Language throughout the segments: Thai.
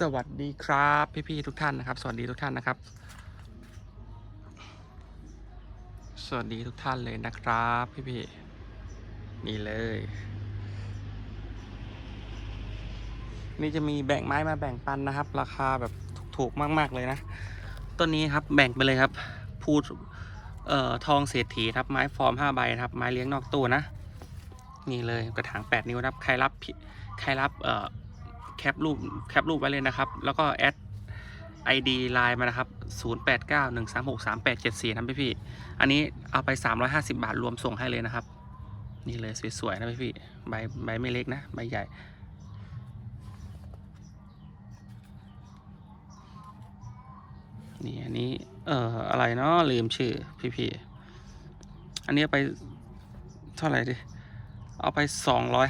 สวัสดีครับพี่ๆทุกท่านนะครับ สวัสดีทุกท่านนะครับ สวัสดีทุกท่านเลยนะครับพี่ๆนี่เลย นี่จะมีแบ่งไม้มาแบ่งปันนะครับ ราคาแบบถูกๆมาก ๆเลยนะต้นนี้ครับแบ่งไปเลยครับพูดเอ่อทองเศรษฐีครับไม้ฟอร์ม5ใบครับไม้เลี้ยงนอกตู้นะนี่เลยกระถาง8นิ้วนะครับใครรับใครรับเอ่อ แคปรูปแคปรูปไว้เลยนะครับ แล้วก็แอด ID ไลน์มานะครับ 0891363874 นะพี่พี่ อันนี้เอาไป 350 บาทรวมส่งให้เลยนะครับ นี่เลยสวยๆนะพี่พี่ใบใบไม่เล็กนะ ใบใหญ่ นี่อันนี้ เอ่อ อะไรเนาะลืมชื่อพี่พี่ อันนี้ไปเท่าไหร่ดิ เอาไปสองร้อย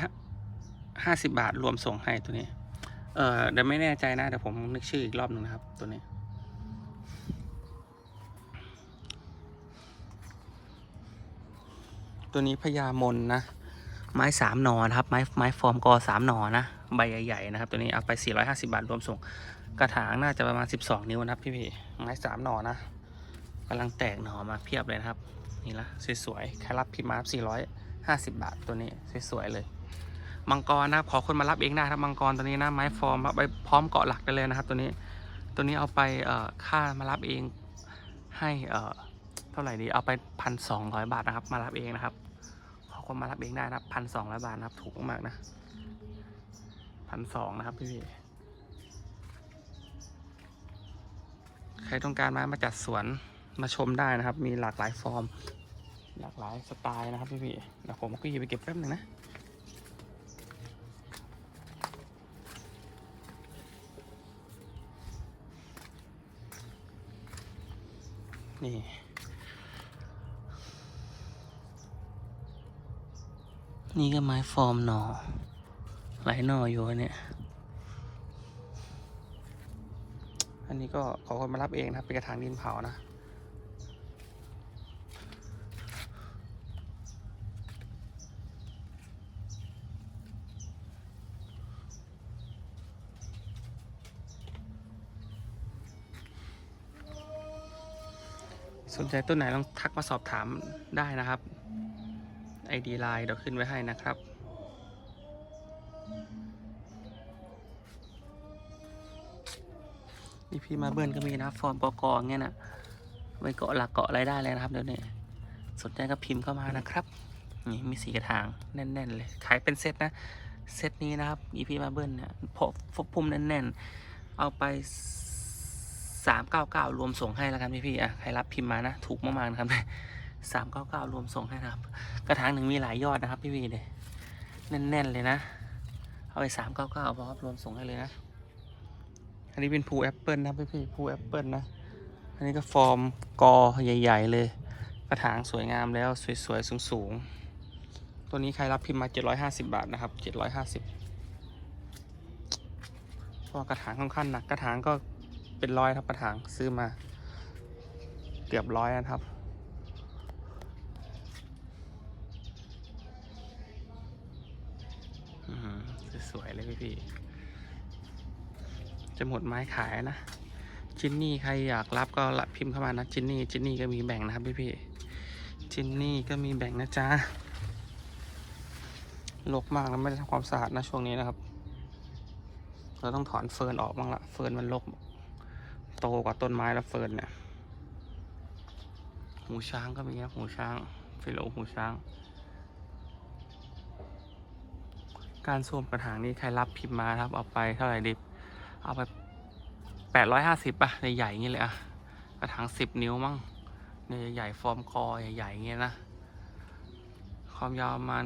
ห้าสิบาทรวมส่งให้ตัวนี้ เออเดี๋ยวไม่แน่ใจนะเดี๋ยวผมนึกชื่ออีกรอบหนึ่งนะครับ ตัวนี้ตัวนี้พญามนนะ ไม้สามหนอนครับ ไม้ไม้ฟอร์มกอสามหนอนะใบใหญ่ๆนะครับ ตัวนี้เอาไป 450 บาทรวมส่ง กระถางน่าจะประมาณ 12 นิ้วนะครับพี่พี่ๆไม้สามหนอนะกำลังแตกหนอมาเพียบเลยนะครับ นี่ละสวยๆใครรับพิมพ์มา450 บาทตัวนี้สวยๆเลย มังกรนะครับ ขอคนมารับเองได้ครับมังกรตัวนี้นะไม้ฟอร์มเอาไปพร้อมเกาะหลักได้เลยนะครับ ตัวนี้ตัวนี้เอาไปเอ่อค่ามารับเองให้เอ่อเท่าไหร่ดีเอาไปพันสองร้อยบาทนะครับ มารับเองนะครับ ขอคนมารับเองได้นะครับพันสองร้อยบาทนะครับ ถูกมากนะพันสองนะครับพี่พี่ใครต้องการมามาจัดสวนมาชมได้นะครับ มีหลากหลายฟอร์ม หลากหลายสไตล์นะครับพี่พี่เดี๋ยวผมก็หยิบไปเก็บแป๊บหนึ่งนะ นี่ นี่ก็ไม้ฟอร์มหนอหลายหนออยู่นเนี่ย อันนี้ก็ขอคนมารับเองนะครับเป็นกระถางดินเผานะ สนใจต้นไหนลองทักมาสอบถามได้นะครับ ID ไลน์เดี๋ยวขึ้นไว้ให้นะครับ นี่พี่มาเบิร์นก็มีนะฟอร์มปกเงี้ยนะไว้เกาะหลักเกาะอะไรได้เลยนะครับเดี๋ยวนี้สนใจก็พิมพ์เข้ามานะครับนี่มีสีกระถางแน่นๆเลยขายเป็นเซตนะเซตนี้นะครับอีพีมาเบิร์นเนี่ยพอฟบพุ่มแน่นๆ เอาไป สามเก้าเก้ารวมส่งให้แล้วกันพี่พี่อะใครรับพิมพ์มานะถูกมากๆนะครับสามเก้าเก้ารวมส่งให้นะครับ กระถางหนึ่งมีหลายยอดนะครับ พี่พี่เลยแน่นๆเลยนะ เอาไปสามเก้าเก้าพอครับรวมส่งให้เลยนะ อันนี้เป็นภูแอปเปิลนะพี่พี่ภูแอปเปิลนะ อันนี้ก็ฟอร์มกอใหญ่ ๆ เลย กระถางสวยงามแล้วสวยๆสูงๆ ตัวนี้ใครรับพิมพ์มา750บาทนะครับ750เพราะว่ากระถางค่อนข้างหนักกระถางก็ เป็นร้อยครับกระถางซื้อมา เกือบร้อยนะครับอืมสวยเลยพี่พี่ จะหมดไม้ขายนะ จินนี่ใครอยากรับก็รับพิมพ์เข้ามานะ จินนี่ จินนี่ก็มีแบ่งนะครับพี่พี่จินนี่ก็มีแบ่งนะจ๊ะรกมากแล้วไม่ได้ทำความสะอาดนะช่วงนี้นะครับ เราต้องถอนเฟิร์นออกบ้างละ เฟิร์นมันรก โตกว่าต้นไม้แล้วเฟิร์นเนี่ย หูช้างก็มีครับหูช้างฟิโลหูช้าง การสวมกระถางนี้ใครรับพิมพ์มาครับ เอาไปเท่าไหร่ดิเอาไปแปดร้อยห้าสิบป่ะใหญ่ๆอย่างนี้เลยอะกระถางสิบนิ้วมั้งเนี่ยใหญ่ๆฟอร์มคอใหญ่ๆอย่างเงี้ยนะ ความยาวประมาณ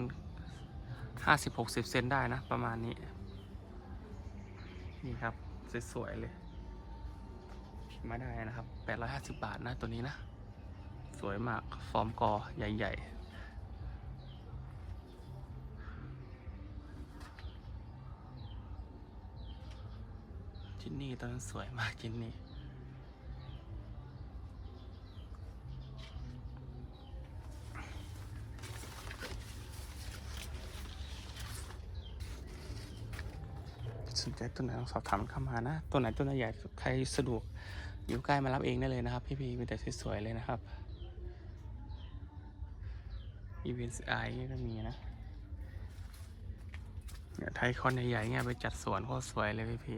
ห้าสิบหกสิบเซนได้นะ ประมาณนี้ นี่ครับ สวยๆเลย มพ์มาได้นะครับแปดร้อยห้าสิบบาทนะตัวนี้นะ สวยมาก ฟอร์มกอใหญ่ๆจินนี่ตอนนั้นสวยมากจินนี่สนใจตัวไหนลองสอบถามเข้ามานะ ตัวไหนตัวไหนใหญ่ใครสะดวก อยู่ใกล้มารับเองได้เลยนะครับ พี่พีมีแต่สวยๆเลยนะครับอีเวนต์ไอก็มีนะเนี่ยไทยคอนใหญ่ๆเนี่ยไปจัดสวนโคตรสวยเลยพี่พี